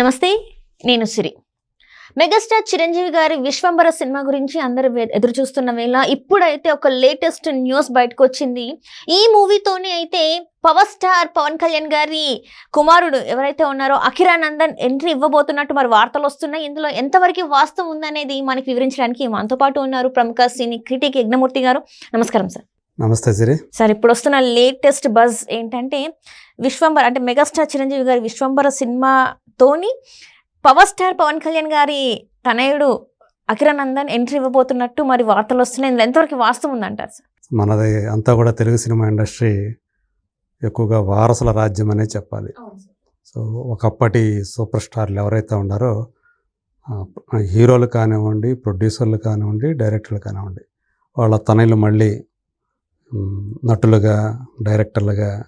నమస్తే నేను సిరి. మెగాస్టార్ చిరంజీవి గారి విశ్వంబర సినిమా గురించి అందరూ ఎదురు చూస్తున్న వేళ ఇప్పుడైతే ఒక లేటెస్ట్ న్యూస్ బయటకు వచ్చింది ఈ మూవీతోనే అయితే పవర్ స్టార్ పవన్ కళ్యాణ్ గారి కుమారుడు ఎవరైతే ఉన్నారో అఖిరానందన్ ఎంట్రీ ఇవ్వబోతున్నట్టు మరి వార్తలు వస్తున్నాయి. ఇందులో ఎంతవరకు వాస్తవం ఉందనేది మనకి వివరించడానికి మనతో పాటు ఉన్నారు ప్రముఖ సినీ క్రిటిక్ యజ్ఞమూర్తి గారు. నమస్కారం సార్. నమస్తే సిరి. సార్ ఇప్పుడు వస్తున్న లేటెస్ట్ బజ్ ఏంటంటే విశ్వంబర అంటే మెగాస్టార్ చిరంజీవి గారి విశ్వంబర సినిమాతోని పవర్ స్టార్ పవన్ కళ్యాణ్ గారి తనయుడు అఖిరానందన్ ఎంట్రీ ఇవ్వబోతున్నట్టు మరి వార్తలు వస్తున్నాయి ఇందులో ఎంతవరకు వాస్తవం ఉందంటారు సార్? మనది అంతా కూడా తెలుగు సినిమా ఇండస్ట్రీ ఎక్కువగా వారసుల రాజ్యం అనే చెప్పాలి. సో ఒకప్పటి సూపర్ స్టార్లు ఎవరైతే ఉన్నారో హీరోలు కానివ్వండి ప్రొడ్యూసర్లు కానివ్వండి డైరెక్టర్లు కానివ్వండి వాళ్ళ తనయులు మళ్ళీ నటులుగా డైరెక్టర్లుగా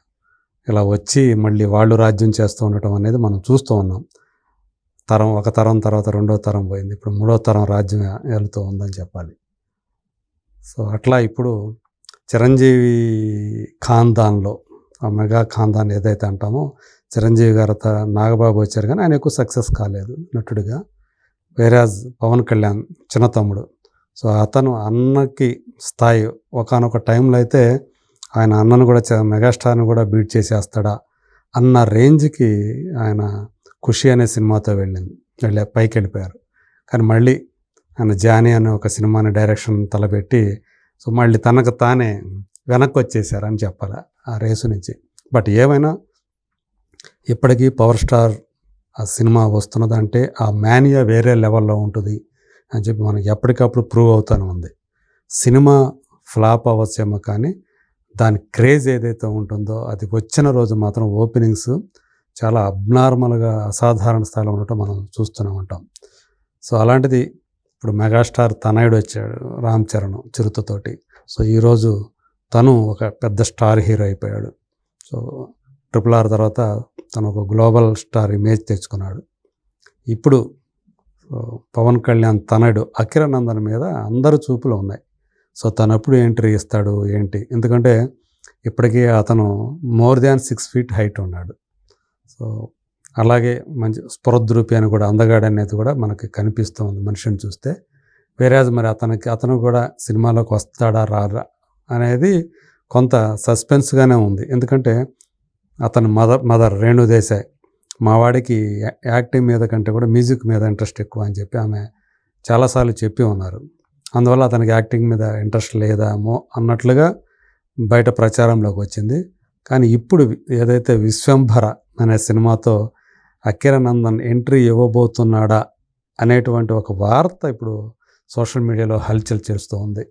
ఇలా వచ్చి మళ్ళీ వాళ్ళు రాజ్యం చేస్తూ ఉండటం అనేది మనం చూస్తూ ఉన్నాం. తరం ఒక తరం తర్వాత రెండో తరం పోయింది. ఇప్పుడు మూడో తరం రాజ్యం వెళుతూ ఉందని చెప్పాలి. సో అట్లా ఇప్పుడు చిరంజీవి ఖాందాన్లో ఆ మెగా ఖాందాన్ ఏదైతే అంటామో చిరంజీవి గారు త- నాగబాబు వచ్చారు కానీ ఆయన ఎక్కువ సక్సెస్ కాలేదు నటుడిగా. వేరాజ్ పవన్ కళ్యాణ్ చిన్న తమ్ముడు సో అతను అన్నకి స్థాయి ఒకనొక టైంలో అయితే ఆయన అన్నను కూడా చ- మెగాస్టార్ని కూడా బీట్ చేసేస్తాడా అన్న రేంజ్కి ఆయన ఖుషి అనే సినిమాతో వెళ్ళింది. వెళ్ళే పైకి వెళ్ళిపోయారు కానీ మళ్ళీ ఆయన జానీ అనే ఒక సినిమాని డైరెక్షన్ తలపెట్టి సో మళ్ళీ తనకు తానే వెనక్కి వచ్చేసారని చెప్పాలి ఆ రేసు నుంచి. బట్ ఏమైనా ఇప్పటికీ పవర్ స్టార్ ఆ సినిమా వస్తున్నదంటే ఆ మేనియా వేరే లెవెల్లో ఉంటుంది అని చెప్పి మనం ఎప్పటికప్పుడు ప్రూవ్ అవుతూనే ఉంది. సినిమా ఫ్లాప్ అవ్వచ్చేమో కానీ దాని క్రేజ్ ఏదైతే ఉంటుందో అది వచ్చిన రోజు మాత్రం ఓపెనింగ్స్ చాలా అబ్నార్మల్గా అసాధారణ స్థాయిలో ఉండటం మనం చూస్తూనే ఉంటాం. సో అలాంటిది ఇప్పుడు మెగాస్టార్ తనయుడు వచ్చాడు రామ్ చరణ్ చిరుతతోటి. సో ఈరోజు తను ఒక పెద్ద స్టార్ హీరో అయిపోయాడు. సో ట్రిపుల్ ఆర్ తర్వాత తను ఒక గ్లోబల్ స్టార్ ఇమేజ్ తెచ్చుకున్నాడు. ఇప్పుడు పవన్ కళ్యాణ్ తనయుడు అఖిరానందన్ మీద అందరు చూపులు ఉన్నాయి. సో తనప్పుడు ఎంట్రీ ఇస్తాడు ఏంటి? ఎందుకంటే ఇప్పటికీ అతను more than six feet height ఉన్నాడు. సో అలాగే మంచి స్పృద్రూపి అని కూడా అందగాడు అనేది కూడా మనకి కనిపిస్తూ ఉంది మనిషిని చూస్తే. వేరేజ్ మరి అతనికి అతను కూడా సినిమాలోకి వస్తాడా రారా అనేది కొంత సస్పెన్స్గానే ఉంది. ఎందుకంటే అతని మదర్ మదర్ రేణు దేశాయ్ మా వాడికి యాక్టింగ్ మీద కంటే కూడా మ్యూజిక్ మీద ఇంట్రెస్ట్ ఎక్కువ అని చెప్పి ఆమె చాలాసార్లు చెప్పి ఉన్నారు. అందువల్ల అతనికి యాక్టింగ్ మీద ఇంట్రెస్ట్ లేదామో అన్నట్లుగా బయట ప్రచారంలోకి వచ్చింది. కానీ ఇప్పుడు ఏదైతే విశ్వంభర అనే సినిమాతో అఖిరానందన్ ఎంట్రీ ఇవ్వబోతున్నాడా అనేటువంటి ఒక వార్త ఇప్పుడు సోషల్ మీడియాలో హల్చల్ చేస్తూ ఉంది.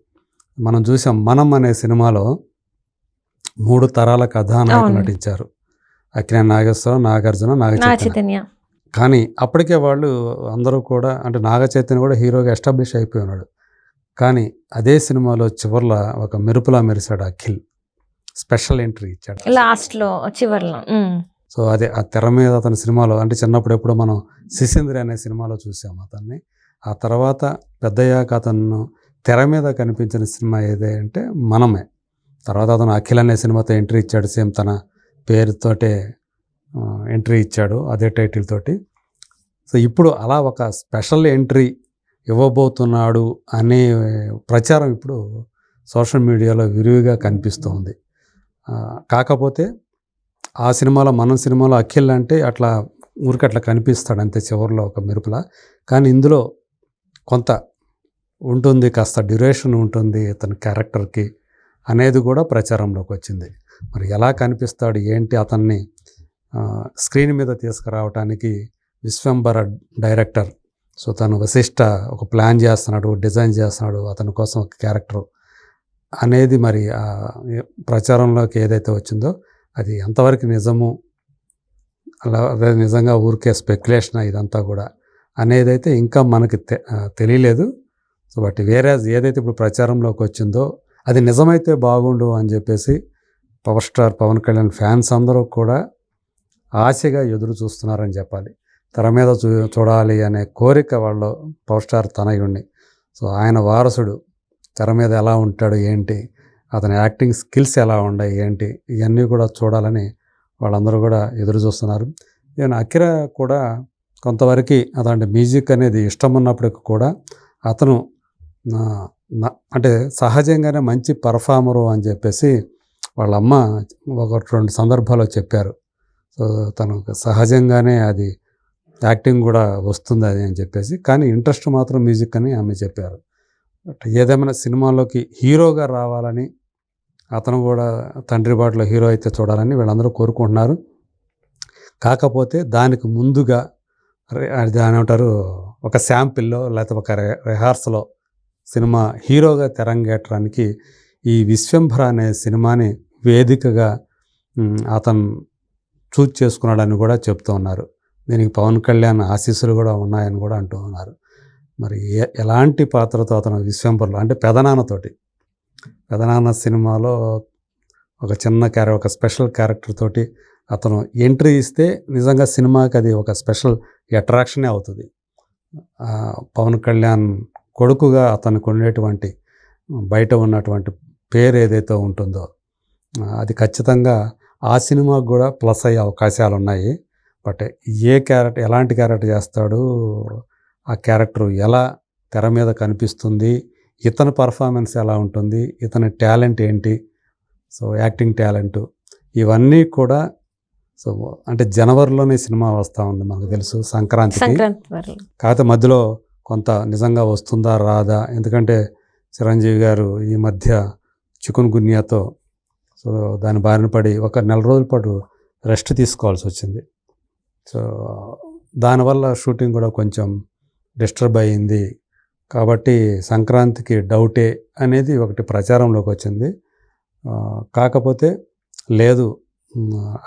మనం చూసాం మనం అనే సినిమాలో మూడు తరాల కథానాయకులు అవును. నటించారు. అక్కినే నాగేశ్వరం నాగార్జున నాగచైతన్య. చైతన్య కానీ అప్పటికే వాళ్ళు అందరూ కూడా అంటే నాగ చైతన్య కూడా హీరోగా ఎస్టాబ్లిష్ అయిపోయి ఉన్నాడు. కానీ అదే సినిమాలో చివర్లో ఒక మెరుపులా మెరిశాడు అఖిల్. స్పెషల్ ఎంట్రీ ఇచ్చాడు. లాస్ట్లో చివర్లో. సో అదే ఆ తెర మీద అతని సినిమాలో అంటే చిన్నప్పుడు ఎప్పుడో మనం శిశింద్రి అనే సినిమాలో చూసాం అతన్ని. ఆ తర్వాత పెద్దయ్యాక అతను తెర మీద కనిపించిన సినిమా ఏదే అంటే మనమే. తర్వాత అతను అఖిల్ అనే సినిమాతో ఎంట్రీ ఇచ్చాడు సేమ్ తన పేరుతోటే ఎంట్రీ ఇచ్చాడు అదే టైటిల్ తోటి. సో ఇప్పుడు అలా ఒక స్పెషల్ ఎంట్రీ ఇవ్వబోతున్నాడు అనే ప్రచారం ఇప్పుడు సోషల్ మీడియాలో విరివిగా కనిపిస్తోంది. కాకపోతే ఆ సినిమాలో మనం సినిమాలో అఖిల్ అంటే అట్లా ఊరికి అట్లా కనిపిస్తాడు అంతే చివరిలో ఒక మెరుపులా. కానీ ఇందులో కొంత ఉంటుంది కాస్త డ్యూరేషన్ ఉంటుంది ఇతని క్యారెక్టర్కి అనేది కూడా ప్రచారంలోకి వచ్చింది. మరి ఎలా కనిపిస్తాడు ఏంటి అతన్ని స్క్రీన్ మీద తీసుకురావడానికి విశ్వంబర డైరెక్టర్ సో తను వశిష్ట ఒక ప్లాన్ చేస్తున్నాడు డిజైన్ చేస్తున్నాడు అతని కోసం ఒక క్యారెక్టర్ అనేది మరి ప్రచారంలోకి ఏదైతే వచ్చిందో అది ఎంతవరకు నిజము అలా అదే నిజంగా ఊరికే స్పెక్యులేషన్ ఇదంతా కూడా అనేది అయితే ఇంకా మనకి తె తెలియలేదు. సో బట్ వేరే ఏదైతే ఇప్పుడు ప్రచారంలోకి వచ్చిందో అది నిజమైతే బాగుండు అని చెప్పేసి power star Pawan Kalyan fans అందరూ కూడా ఆశగా ఎదురు చూస్తున్నారని చెప్పాలి. తెర మీద చూ చూడాలి అనే కోరిక వాళ్ళు పవర్ స్టార్ తనయుణ్ణి సో ఆయన వారసుడు. తెర మీద ఎలా ఉంటాడు ఏంటి? అతని యాక్టింగ్ స్కిల్స్ ఎలా ఉన్నాయి ఏంటి? ఇవన్నీ కూడా చూడాలని వాళ్ళందరూ కూడా ఎదురు చూస్తున్నారు. ఈవెన్ అకిరా కూడా కొంతవరకు అతని మ్యూజిక్ అనేది ఇష్టం ఉన్నప్పటికి కూడా అతను అంటే సహజంగానే మంచి పర్ఫార్మరు అని చెప్పేసి వాళ్ళ అమ్మ ఒక రెండు సందర్భాల్లో చెప్పారు. సో తను సహజంగానే అది యాక్టింగ్ కూడా వస్తుంది అది అని చెప్పేసి. కానీ ఇంట్రెస్ట్ మాత్రం మ్యూజిక్ అని ఆమె చెప్పారు. ఏదేమైనా సినిమాలోకి హీరోగా రావాలని అతను కూడా తండ్రి బాటలో హీరో అయితే చూడాలని వీళ్ళందరూ కోరుకుంటున్నారు. కాకపోతే దానికి ముందుగా అది దాని అంటారు ఒక శాంపిల్లో లేకపోతే ఒక రె రిహార్సలో సినిమా హీరోగా తెరంగేటడానికి ఈ విశ్వంభర అనే సినిమాని వేదికగా అతను చూజ్ చేసుకున్నాడని కూడా చెప్తూ ఉన్నారు. దీనికి పవన్ కళ్యాణ్ ఆశీస్సులు కూడా ఉన్నాయని కూడా అంటూ ఉన్నారు. మరి ఏ ఎలాంటి పాత్రతో అతను విశ్వంభరలో అంటే పెదనాన్నతోటి. పెదనాన్న సినిమాలో ఒక చిన్న క్యారెక్టర్ ఒక స్పెషల్ క్యారెక్టర్ తోటి అతను ఎంట్రీ ఇస్తే నిజంగా సినిమాకి అది ఒక స్పెషల్ అట్రాక్షనే అవుతుంది. పవన్ కళ్యాణ్ కొడుకుగా అతనికి ఉండేటువంటి బయట ఉన్నటువంటి పేరు ఏదైతే ఉంటుందో అది ఖచ్చితంగా ఆ సినిమాకు కూడా ప్లస్ అయ్యే అవకాశాలు ఉన్నాయి బట్ ఏ క్యారెక్టర్ ఎలాంటి క్యారెక్టర్ చేస్తాడు ఆ క్యారెక్టర్ ఎలా తెర మీద కనిపిస్తుంది ఇతని పర్ఫార్మెన్స్ ఎలా ఉంటుంది ఇతని టాలెంట్ ఏంటి సో యాక్టింగ్ టాలెంట్ ఇవన్నీ కూడా సో అంటే జనవరిలోనే సినిమా వస్తూ ఉంది మనకు తెలుసు సంక్రాంతికి. సంక్రాంతి కాకపోతే మధ్యలో కొంత నిజంగా వస్తుందా రాదా ఎందుకంటే చిరంజీవి గారు ఈ మధ్య చికున్ గున్యాతో సో దాని బారిన పడి ఒక నెల రోజుల పాటు రెస్ట్ తీసుకోవాల్సి వచ్చింది. సో దానివల్ల షూటింగ్ కూడా కొంచెం డిస్టర్బ్ అయ్యింది. కాబట్టి సంక్రాంతికి డౌటే అనేది ఒకటి ప్రచారంలోకి వచ్చింది. కాకపోతే లేదు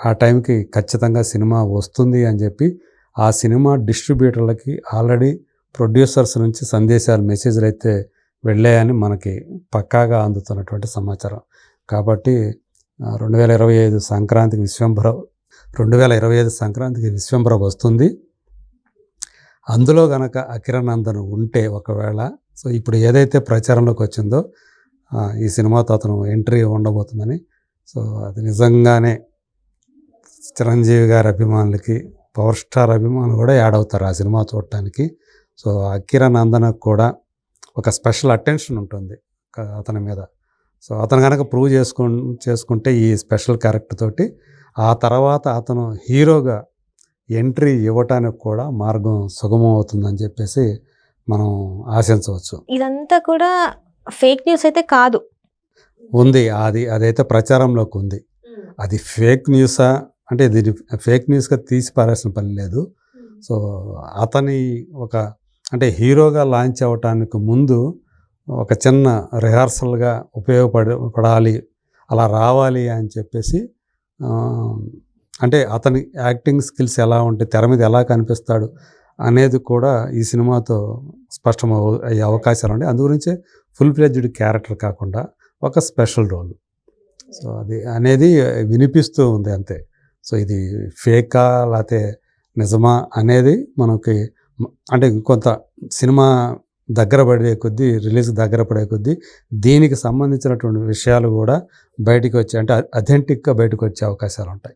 ఆ టైంకి ఖచ్చితంగా సినిమా వస్తుంది అని చెప్పి ఆ సినిమా డిస్ట్రిబ్యూటర్లకి ఆల్రెడీ ప్రొడ్యూసర్స్ నుంచి సందేశాలు మెసేజ్లు అయితే వెళ్ళాయని మనకి పక్కాగా అందుతున్నటువంటి సమాచారం. కాబట్టి రెండు వేల ఇరవై ఐదు సంక్రాంతికి విశ్వంభరావు రెండు వేల ఇరవై ఐదు సంక్రాంతికి విశ్వంబర వస్తుంది. అందులో గనక అకిరానందన్ ఉంటే ఒకవేళ సో ఇప్పుడు ఏదైతే ప్రచారంలోకి వచ్చిందో ఈ సినిమాతో అతను ఎంట్రీ ఉండబోతుందని సో అది నిజంగానే చిరంజీవి గారి అభిమానులకి పవర్ స్టార్ అభిమానులు కూడా యాడ్ అవుతారు ఆ సినిమా చూడటానికి. సో అకిరనందనకు కూడా ఒక స్పెషల్ అటెన్షన్ ఉంటుంది అతని మీద. సో అతను కనుక ప్రూవ్ చేసుకు చేసుకుంటే ఈ స్పెషల్ క్యారెక్టర్ తోటి ఆ తర్వాత అతను హీరోగా ఎంట్రీ ఇవ్వటానికి కూడా మార్గం సుగమం అవుతుందని చెప్పేసి మనం ఆశించవచ్చు. ఇదంతా కూడా ఫేక్ న్యూస్ అయితే కాదు. ఉంది. అది అదైతే ప్రచారంలోకి ఉంది. అది ఫేక్ న్యూసా? అంటే దీన్ని ఫేక్ న్యూస్గా తీసి పారేసిన పని లేదు. సో అతని ఒక అంటే హీరోగా లాంచ్ అవ్వటానికి ముందు ఒక చిన్న రిహార్సల్గా ఉపయోగపడ పడాలి అలా రావాలి అని చెప్పేసి అంటే అతని యాక్టింగ్ స్కిల్స్ ఎలా ఉంటాయి తెర మీద ఎలా కనిపిస్తాడు అనేది కూడా ఈ సినిమాతో స్పష్టం అవ- అయ్యే అవకాశాలు ఉన్నాయి. అందు గురించే ఫుల్ ఫ్లెడ్జ్డ్ క్యారెక్టర్ కాకుండా ఒక స్పెషల్ రోల్ సో అది అనేది వినిపిస్తూ ఉంది అంతే. సో ఇది ఫేకా లేకపోతే నిజమా అనేది మనకి అంటే కొంత సినిమా దగ్గర పడే కొద్దీ రిలీజ్ దగ్గర పడే కొద్దీ దీనికి సంబంధించినటువంటి విషయాలు కూడా బయటికి వచ్చే అంటే అథెంటిక్గా బయటకు వచ్చే అవకాశాలు ఉంటాయి.